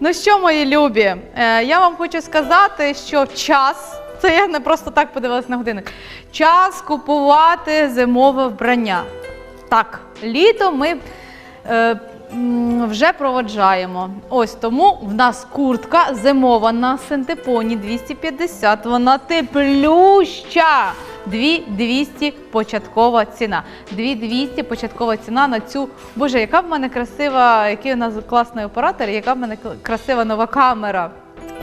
Ну що, мої любі, е, я вам хочу сказати, що час, це я не просто так подивилась на годинник. Час купувати зимове вбрання. Так, літо ми е, вже проводжаємо. Ось тому в нас куртка зимова на синтепоні 250. Вона теплюща. 2200 початкова ціна. 2200 початкова ціна на цю. Боже, яка в мене красива, який у нас класний оператор, яка в мене красива нова камера.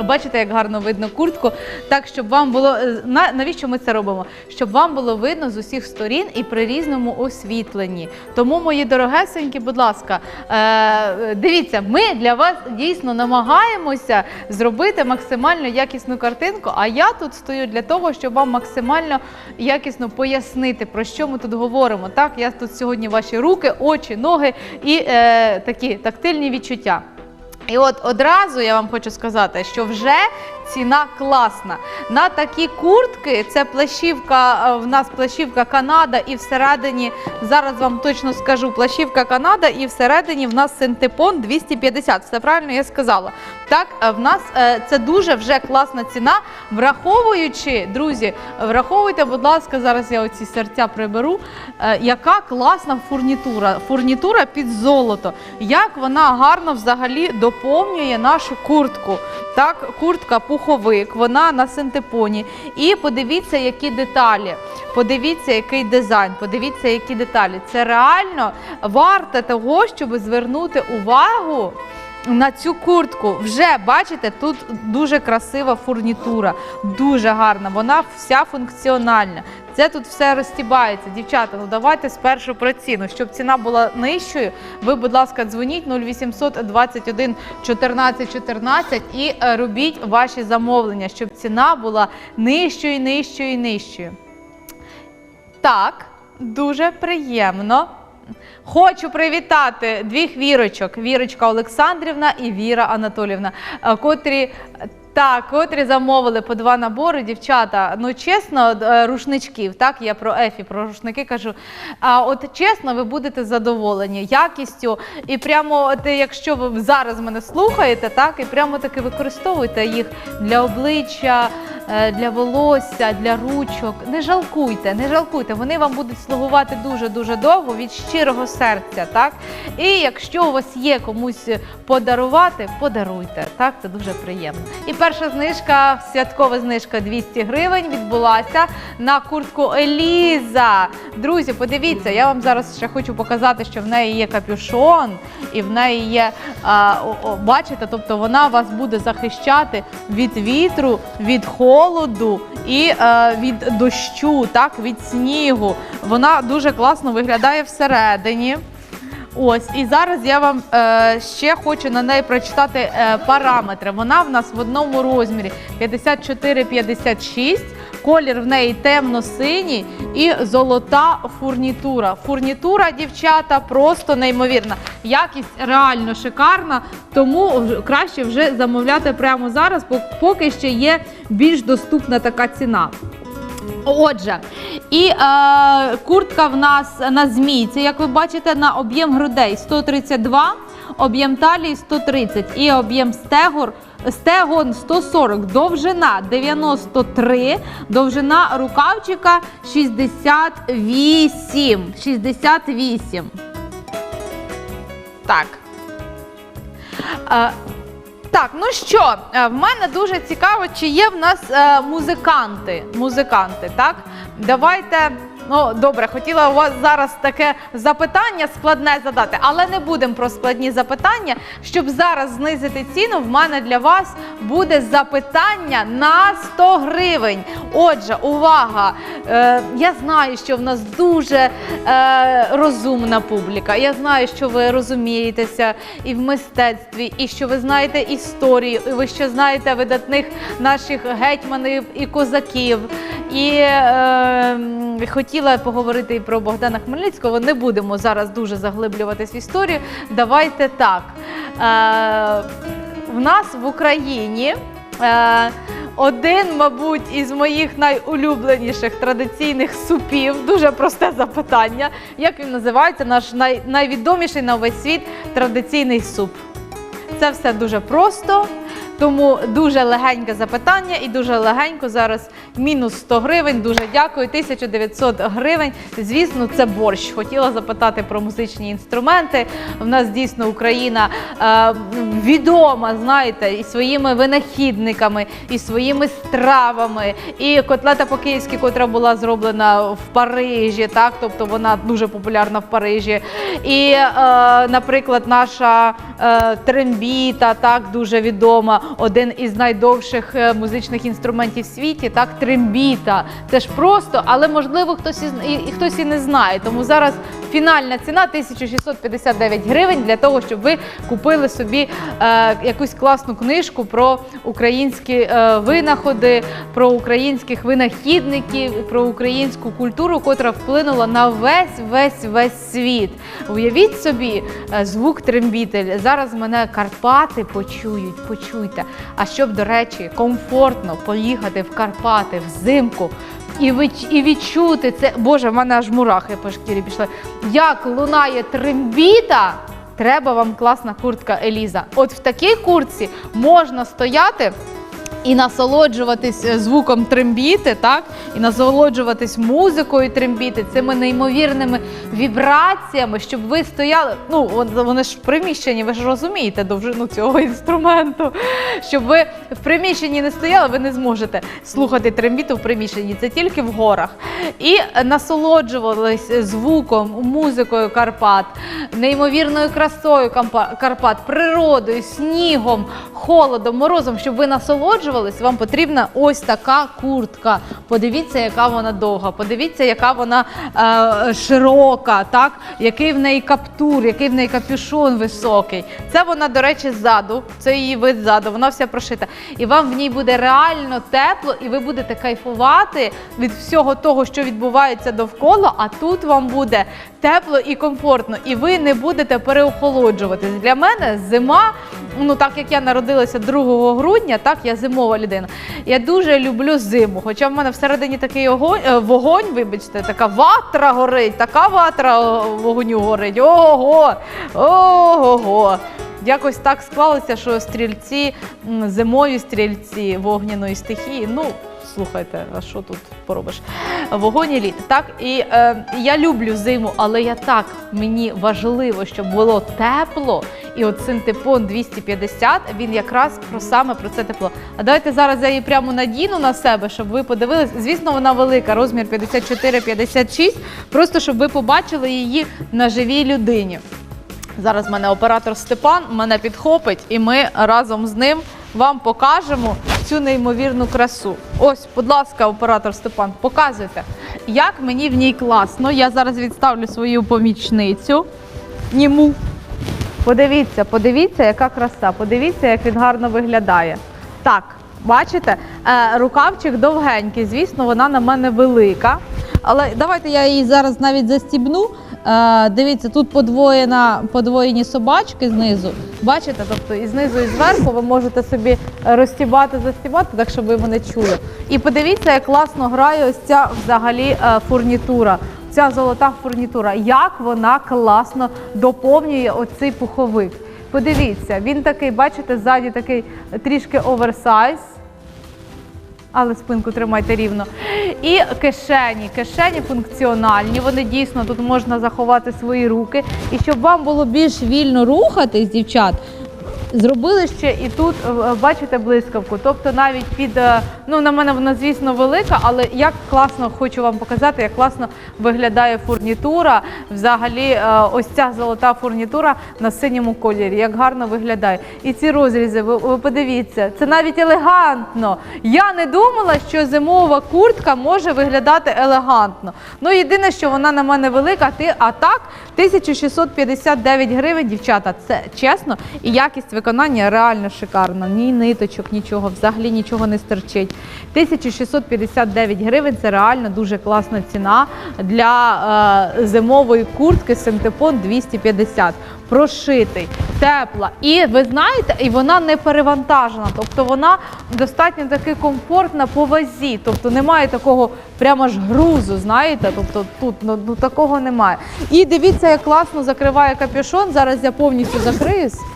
Бачите, як гарно видно куртку. Так, щоб вам було е, навіщо ми це робимо? Щоб вам було видно з усіх сторін і при різному освітленні. Тому, мої дорогесенькі, будь ласка, е, дивіться, ми для вас дійсно намагаємося зробити максимально якісну картинку. А я тут стою для того, щоб вам максимально якісно пояснити, про що ми тут говоримо. Так, я тут сьогодні ваші руки, очі, ноги і е, такі тактильні відчуття. І от одразу я вам хочу сказати, що вже ціна класна. На такі куртки це плащівка, е, в нас плащівка Канада, і всередині, зараз вам точно скажу, плащівка Канада, і всередині в нас синтепон 250. Все правильно я сказала. Так, е, в нас е, це дуже вже класна ціна, враховуючи, друзі, враховуйте, будь ласка, зараз я оці серця приберу. Яка класна фурнітура. Фурнітура під золото. Як вона гарно взагалі доповнює нашу куртку. Так, куртка пуховик, вона на синтепоні. І подивіться, які деталі. Подивіться, який дизайн, подивіться, які деталі. Це реально варто того, щоб звернути увагу на цю куртку. Вже бачите, тут дуже красива фурнітура, дуже гарна. Вона вся функціональна. Це тут все розстібається. Дівчата, ну давайте спершу про ціну. Щоб ціна була нижчою, ви, будь ласка, дзвоніть 0800 21 14 14 і е, робіть ваші замовлення, щоб ціна була нижчою, нижчою, нижчою. Так, дуже приємно. Хочу привітати двох вірочок: Вірочка Олександрівна і Віра Анатолівна, е, котрі. Так, котрі замовили по два набори, дівчата. Ну чесно, е, рушничків. Так, я про Ефі, про рушники кажу. А от чесно, ви будете задоволені якістю. І прямо, от, якщо ви зараз мене слухаєте, так і прямо таки використовуйте їх для обличчя, е, для волосся, для ручок. Не жалкуйте, не жалкуйте. Вони вам будуть слугувати дуже дуже довго від щирого серця. Так, і якщо у вас є комусь подарувати, подаруйте. Так, це дуже приємно. І перша знижка, святкова знижка 200 гривень відбулася на куртку Еліза. Друзі, подивіться, я вам зараз ще хочу показати, що в неї є капюшон, і в неї є, бачите, тобто вона вас буде захищати від вітру, від холоду і е, від дощу, так, від снігу. Вона дуже класно виглядає всередині. Ось, і зараз я вам е, ще хочу на неї прочитати е, параметри. Вона в нас в одному розмірі 54-56, колір в неї темно-синій і золота фурнітура. Фурнітура, дівчата, просто неймовірна. Якість реально шикарна, тому краще вже замовляти прямо зараз, поки ще є більш доступна така ціна. Отже, і е, куртка в нас на змійці, як ви бачите, на об'єм грудей 132, об'єм талії 130 і об'єм стегор. Стегон 140, довжина 93, довжина рукавчика 68. 68. Так. Е, так, ну що, е, в мене дуже цікаво, чи є в нас е, музиканти. Музиканти, так? Давайте. Ну, добре, хотіла у вас зараз таке запитання складне задати, але не будемо про складні запитання. Щоб зараз знизити ціну, в мене для вас буде запитання на 100 гривень. Отже, увага! Е, я знаю, що в нас дуже е, розумна публіка. Я знаю, що ви розумієтеся і в мистецтві, і що ви знаєте історію, і ви ще знаєте видатних наших гетьманів і козаків. І е, хотіла поговорити і про Богдана Хмельницького. Не будемо зараз дуже заглиблюватись в історію. Давайте так. Е, в нас в Україні. Е, один, мабуть, із моїх найулюбленіших традиційних супів. Дуже просте запитання. Як він називається? Наш най, найвідоміший на весь світ традиційний суп. Це все дуже просто. Тому дуже легеньке запитання і дуже легенько зараз мінус 100 гривень. Дуже дякую. 1900 гривень. Звісно, це борщ. Хотіла запитати про музичні інструменти. У нас дійсно Україна е, відома, знаєте, і своїми винахідниками, і своїми стравами. І котлета по-київськи, котра була зроблена в Парижі, так, тобто вона дуже популярна в Парижі. І, е, наприклад, наша е, трембіта, так, дуже відома, один із найдовших е, музичних інструментів в світі, так, трембіта. Це ж просто, але можливо хтось і, і хтось і не знає. Тому зараз фінальна ціна 1659 гривень для того, щоб ви купили собі е, якусь класну книжку про українські е, винаходи, про українських винахідників, про українську культуру, котра вплинула на весь весь весь світ. Уявіть собі, е, звук трембіти. Зараз мене Карпати почують, почують, почуйте. А щоб, до речі, комфортно поїхати в Карпати взимку. І відчути це, Боже, в мене аж мурахи по шкірі пішли. Як лунає трембіта, треба вам класна куртка Еліза. От в такій куртці можна стояти. І насолоджуватись е, звуком трембіти, так? І насолоджуватись музикою трембіти, цими неймовірними вібраціями, щоб ви стояли. Ну, вони ж в приміщенні, ви ж розумієте довжину цього інструменту. Щоб ви в приміщенні не стояли, ви не зможете слухати трембіту в приміщенні. Це тільки в горах. І насолоджувались звуком, музикою Карпат, неймовірною красою Карпат, природою, снігом, холодом, морозом, щоб ви насолоджувались, вам потрібна ось така куртка. Подивіться, яка вона довга, подивіться, яка вона е, широка, так? який в неї каптур, який в неї капюшон високий. Це вона, до речі, ззаду, це її вид ззаду, вона вся прошита. І вам в ній буде реально тепло, і ви будете кайфувати від всього того, що відбувається довкола, а тут вам буде тепло і комфортно, і ви не будете переохолоджуватись. Для мене зима, ну так як я народилася 2 грудня, так я зимова людина. Я дуже люблю зиму. Хоча в мене всередині такий огонь, е, вогонь, вибачте, така ватра горить, така ватра е, вогню горить. Ого! Ого! Якось так склалося, що стрільці, м, зимові стрільці вогняної стихії, ну. Слухайте, а що тут поробиш? Вогонь і лід. Так, і е, я люблю зиму, але я так мені важливо, щоб було тепло. І от синтепон 250, він якраз про саме про це тепло. А давайте зараз я її прямо надіну на себе, щоб ви подивились. Звісно, вона велика, розмір 54-56, просто щоб ви побачили її на живій людині. Зараз в мене оператор Степан мене підхопить, і ми разом з ним вам покажемо цю неймовірну красу. Ось, будь ласка, оператор Степан, показуйте, як мені в ній класно. Я зараз відставлю свою помічницю. Німу. Подивіться, подивіться, яка краса. Подивіться, як він гарно виглядає. Так, бачите, е, рукавчик довгенький. Звісно, вона на мене велика. Але давайте я її зараз навіть застібну. Е, дивіться, тут подвоєна, подвоєні собачки знизу. Бачите, тобто і знизу, і зверху ви можете собі розстібати, застібати, так щоб ви мене чули. І подивіться, як класно грає ось ця взагалі е, фурнітура. Ця золота фурнітура, як вона класно доповнює оцей пуховик. Подивіться, він такий, бачите, ззаді такий трішки оверсайз. Але спинку тримайте рівно. І кишені. Кишені функціональні. Вони дійсно тут можна заховати свої руки. І щоб вам було більш вільно рухатись, дівчат, зробили ще і тут, е, бачите, блискавку. Тобто навіть під, е, ну на мене вона, звісно, велика, але як класно хочу вам показати, як класно виглядає фурнітура. Взагалі, е, ось ця золота фурнітура на синьому кольорі, як гарно виглядає. І ці розрізи, ви, ви подивіться, це навіть елегантно. Я не думала, що зимова куртка може виглядати елегантно. Ну, єдине, що вона на мене велика, а так 1659 гривень, дівчата. Це чесно, і якість виконання реально шикарна. Ні ниточок, нічого, взагалі нічого не стерчить. 1659 гривень це реально дуже класна ціна для е, зимової куртки синтепон 250. Прошитий, тепла. І ви знаєте, і вона не перевантажена, тобто вона достатньо таки комфортна по вазі. Тобто немає такого прямо ж грузу, знаєте, тобто тут ну, ну, такого немає. І дивіться, як класно закриває капюшон. Зараз я повністю закриюсь.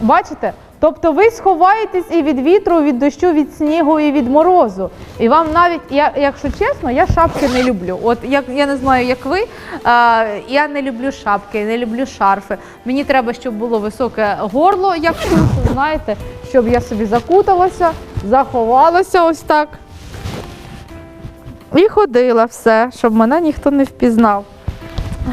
Бачите? Тобто ви сховаєтесь і від вітру, від дощу, від снігу, і від морозу. І вам навіть, я, якщо чесно, я шапки не люблю. От як я не знаю, як ви, а, я не люблю шапки, не люблю шарфи. Мені треба, щоб було високе горло, як тут, знаєте, щоб я собі закуталася, заховалася ось так. І ходила все, щоб мене ніхто не впізнав.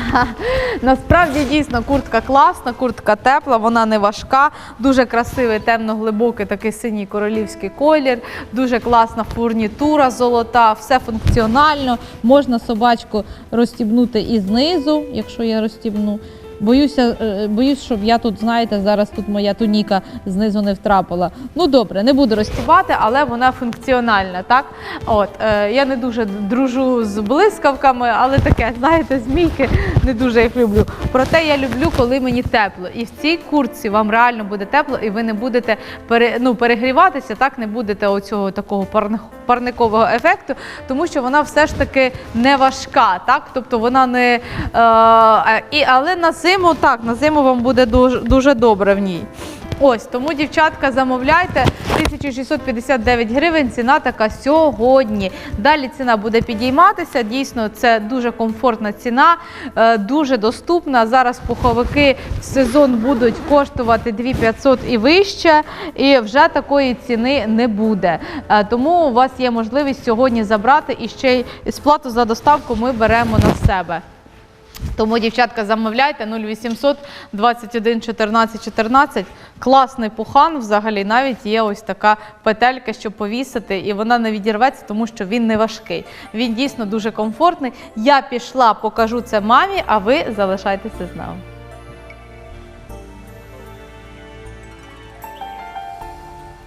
Насправді дійсно куртка класна, куртка тепла, вона не важка, дуже красивий, темно-глибокий такий синій королівський колір, дуже класна фурнітура золота, все функціонально. Можна собачку розстібнути і знизу, якщо я розстібну. Боюся, е, боюсь, щоб я тут, знаєте, зараз тут моя туніка знизу не втрапила. Ну добре, не буду розстібати, але вона функціональна, так? От е, я не дуже дружу з блискавками, але таке, знаєте, змійки не дуже їх люблю. Проте я люблю, коли мені тепло. І в цій куртці вам реально буде тепло, і ви не будете пере, ну, перегріватися, так не будете оцього такого парни- парникового ефекту, тому що вона все ж таки не важка, так? Тобто вона не е, е, але на зиму так, на зиму вам буде дуже, дуже добре в ній. Ось тому, дівчатка, замовляйте 1659 гривень. Ціна така сьогодні. Далі ціна буде підійматися. Дійсно, це дуже комфортна ціна, е, дуже доступна. Зараз пуховики в сезон будуть коштувати 2500 і вище, і вже такої ціни не буде. Е, Тому у вас є можливість сьогодні забрати і ще й сплату за доставку ми беремо на себе. Тому, дівчатка, замовляйте 0800 21 14 14. Класний пухан. Взагалі навіть є ось така петелька, щоб повісити, і вона не відірветься, тому що він не важкий. Він дійсно дуже комфортний. Я пішла, покажу це мамі, а ви залишайтеся з нами.